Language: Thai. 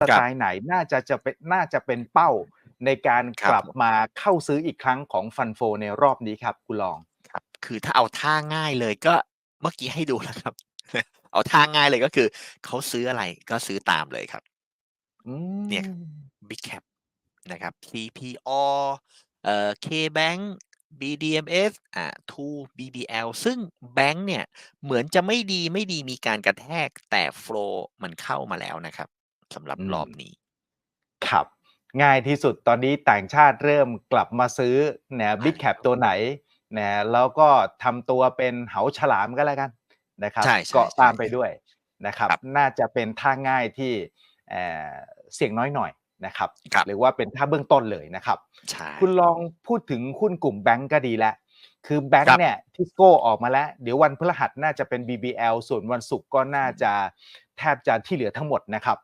สไตล์ไหนน่าจะจะเป็นน่าจะเป็นเป้าในการครับกลับมาเข้าซื้ออีกครั้งของฟันโฟในรอบนี้ครับคุณลองครับ คือถ้าเอาท่าง่ายเลยก็เมื่อกี้ให้ดูแล้วครับ เอาท่าง่ายเลยก็คือเขาซื้ออะไรก็ซื้อตามเลยครับอืเนี่ยม Big Cap นะครับ CPO เอ่อ KBank BDMs อ่า2 BBL ซึ่งแบงค์เนี่ย เหมือนจะไม่ดีไม่ดีมีการกระแทกแต่โฟลมันเข้ามาแล้วนะครับ สำหรับอืมรอบนี้ ครับ ง่ายที่สุดตอนนี้ต่างชาติเริ่มกลับมาซื้อนะบิ๊กแคปตัวไหนนะแล้วก็ทำตัวเป็นเหาฉลามก็แล้วกันนะครับใช่ใช่เกาะใช่ตามไปด้วยนะครับครับ น่าจะเป็นท่าง่ายที่เอ่อเสี่ยงน้อยหน่อยนะครับครับหรือว่าเป็นท่าเบื้องต้นเลยนะครับใช่คุณลองพูดถึงหุ้นกลุ่มแบงก์ก็ดีแล้วคือแบงครัก์บเนี่ยทิสโก้ออกมาแล้ว เดี๋ยววันพฤหัสน่าจะเป็น BBL ส่วนวันศุกร์ก็น่าจะ แทบจะที่เหลือทั้งหมดนะครับ